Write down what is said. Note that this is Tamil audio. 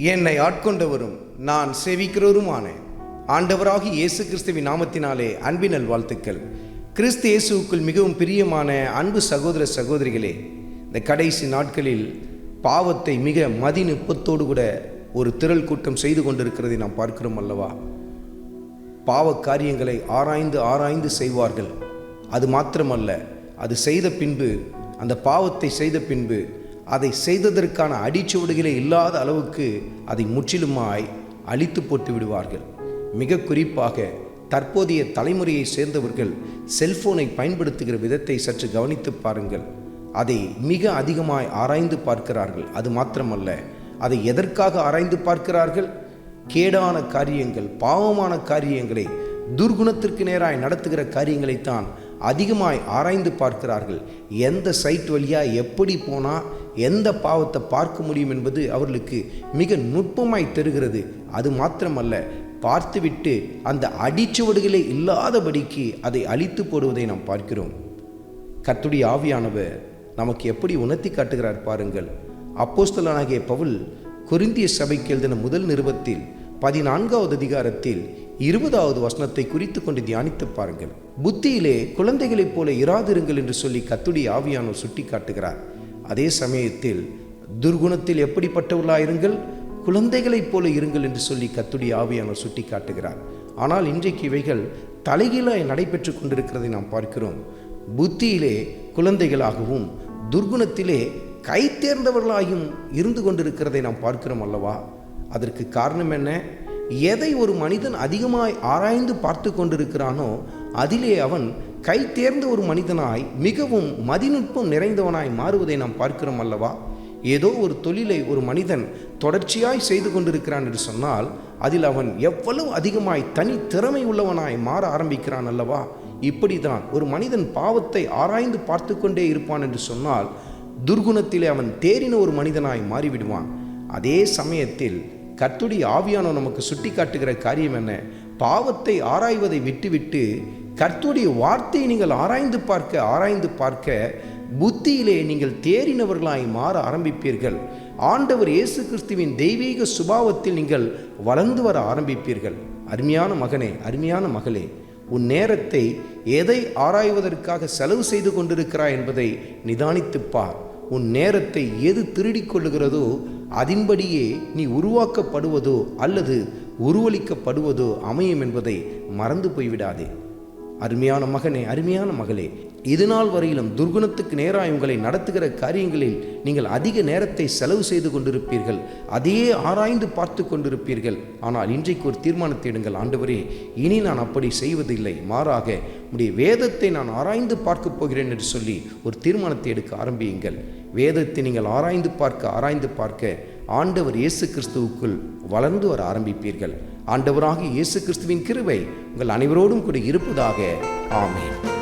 என்னை ஆட்கொண்டவரும் நான் சேவிக்கிறவருமான ஆண்டவராகி இயேசு கிறிஸ்துவின் நாமத்தினாலே அன்பினல் வாழ்த்துக்கள் கிறிஸ்து இயேசுவுக்குள் மிகவும் பிரியமான அன்பு சகோதர சகோதரிகளே இந்த கடைசி நாட்களில் பாவத்தை மிக மதிநுட்பத்தோடு கூட ஒரு திரள் கூட்டம் செய்து கொண்டிருக்கிறதை நாம் பார்க்கிறோம் அல்லவா? பாவ காரியங்களை ஆராய்ந்து ஆராய்ந்து செய்வார்கள். அது மாத்திரமல்ல அது செய்த பின்பு அந்த பாவத்தை செய்த பின்பு அதை செய்ததற்கான அடிச்சுவடுகளே இல்லாத அளவுக்கு அதை முற்றிலுமாய் அழித்து போட்டு விடுவார்கள். மிக குறிப்பாக தற்போதைய தலைமுறையை சேர்ந்தவர்கள் செல்போனை பயன்படுத்துகிற விதத்தை சற்று கவனித்து பாருங்கள். அதை மிக அதிகமாய் ஆராய்ந்து பார்க்கிறார்கள். அது மாத்திரமல்ல அதை எதற்காக ஆராய்ந்து பார்க்கிறார்கள்? கேடான காரியங்கள் பாவமான காரியங்களை துர்குணத்திற்கு நேராய் நடத்துகிற காரியங்களைத்தான் அதிகமாய் ஆராய்ந்து பார்க்கிறார்கள். எந்த சைட் வழியாக எப்படி போனால் எந்த பாவத்தை பார்க்க முடியும் என்பது அவர்களுக்கு மிக நுட்பமாய் தெரிகிறது. அது மாத்திரமல்ல பார்த்துவிட்டு அந்த அடிச்சுவடுகளே இல்லாதபடிக்கு அதை அழித்து போடுவதை நாம் பார்க்கிறோம். கத்துடைய ஆவியானவர் நமக்கு எப்படி உணர்த்தி காட்டுகிறார் பாருங்கள். அப்போஸ்தலனாகிய பவுல் குறிந்திய சபைக்கு எழுதின முதல் நிறுவத்தில் பதினான்காவது அதிகாரத்தில் இருபதாவது வசனத்தை குறித்து கொண்டு தியானித்து பாருங்கள். புத்தியிலே குழந்தைகளைப் போல இராதிருங்கள் என்று சொல்லி கத்துடி ஆவியானோர் சுட்டி காட்டுகிறார் அதே சமயத்தில் துர்குணத்தில் எப்படிப்பட்டவர்களாயிருங்கள்? குழந்தைகளைப் போல இருங்கள் என்று சொல்லி கத்துடி ஆவியானோர் சுட்டி காட்டுகிறார் ஆனால் இன்றைக்கு இவைகள் தலைகீழாய் நடைபெற்று கொண்டிருக்கிறதை நாம் பார்க்கிறோம். புத்தியிலே குழந்தைகளாகவும் துர்குணத்திலே கை தேர்ந்தவர்களாயும் இருந்து கொண்டிருக்கிறதை நாம் பார்க்கிறோம் அல்லவா? அதற்கு காரணம் என்ன? எதை ஒரு மனிதன் அதிகமாய் ஆராய்ந்து பார்த்து கொண்டிருக்கிறானோ அதிலே அவன் கை தேர்ந்த ஒரு மனிதனாய் மிகவும் மதிநுட்பம் நிறைந்தவனாய் மாறுவதை நாம் பார்க்கிறோம் அல்லவா? ஏதோ ஒரு தொழிலை ஒரு மனிதன் தொடர்ச்சியாய் செய்து கொண்டிருக்கிறான் என்று சொன்னால் அதில் அவன் எவ்வளவு அதிகமாய் தனி திறமை உள்ளவனாய் மாற ஆரம்பிக்கிறான் அல்லவா? இப்படிதான் ஒரு மனிதன் பாவத்தை ஆராய்ந்து பார்த்து கொண்டே இருப்பான் என்று சொன்னால் துர்குணத்திலே அவன் தேறின ஒரு மனிதனாய் மாறிவிடுவான். அதே சமயத்தில் கர்த்துடைய ஆவியானோ நமக்கு சுட்டி காட்டுகிற காரியம் என்ன? பாவத்தை ஆராய்வதை விட்டுவிட்டு கர்த்துடைய வார்த்தையை நீங்கள் ஆராய்ந்து பார்க்க ஆராய்ந்து பார்க்க புத்தியிலே நீங்கள் தேறினவர்களாய் மாற ஆரம்பிப்பீர்கள். ஆண்டவர் இயேசு கிறிஸ்துவின் தெய்வீக சுபாவத்தில் நீங்கள் வளர்ந்து வர ஆரம்பிப்பீர்கள். அருமையான மகனே அருமையான மகளே உன் நேரத்தை எதை ஆராய்வதற்காக செலவு செய்து கொண்டிருக்கிறாய் என்பதை நிதானித்துப்பார் உன் நேரத்தை எது திருடிக் கொள்ளுகிறதோ அதன்படியே நீ உருவாக்கப்படுவதோ அல்லது உருவளிக்கப்படுவதோ அமையும் என்பதை மறந்து போய்விடாதே. அருமையான மகனே அருமையான மகளே இது நாள் வரையிலும் துர்குணத்துக்கு நேராக உங்களை நடத்துகிற காரியங்களில் நீங்கள் அதிக நேரத்தை செலவு செய்து கொண்டிருப்பீர்கள். அதையே ஆராய்ந்து பார்த்து கொண்டிருப்பீர்கள். ஆனால் இன்றைக்கு ஒரு தீர்மானத்தை எடுங்கள். ஆண்டவரே இனி நான் அப்படி செய்வதில்லை. மாறாக உடைய வேதத்தை நான் ஆராய்ந்து பார்க்கப் போகிறேன் என்று சொல்லி ஒரு தீர்மானத்தை எடுக்க ஆரம்பியுங்கள். வேதத்தை நீங்கள் ஆராய்ந்து பார்க்க ஆராய்ந்து பார்க்க ஆண்டவர் இயேசு கிறிஸ்துவுக்குள் வளர்ந்து வர ஆரம்பிப்பீர்கள். ஆண்டவராக இயேசு கிறிஸ்துவின் கிருவை உங்கள் அனைவரோடும் கூட இருப்பதாக. ஆமேன்.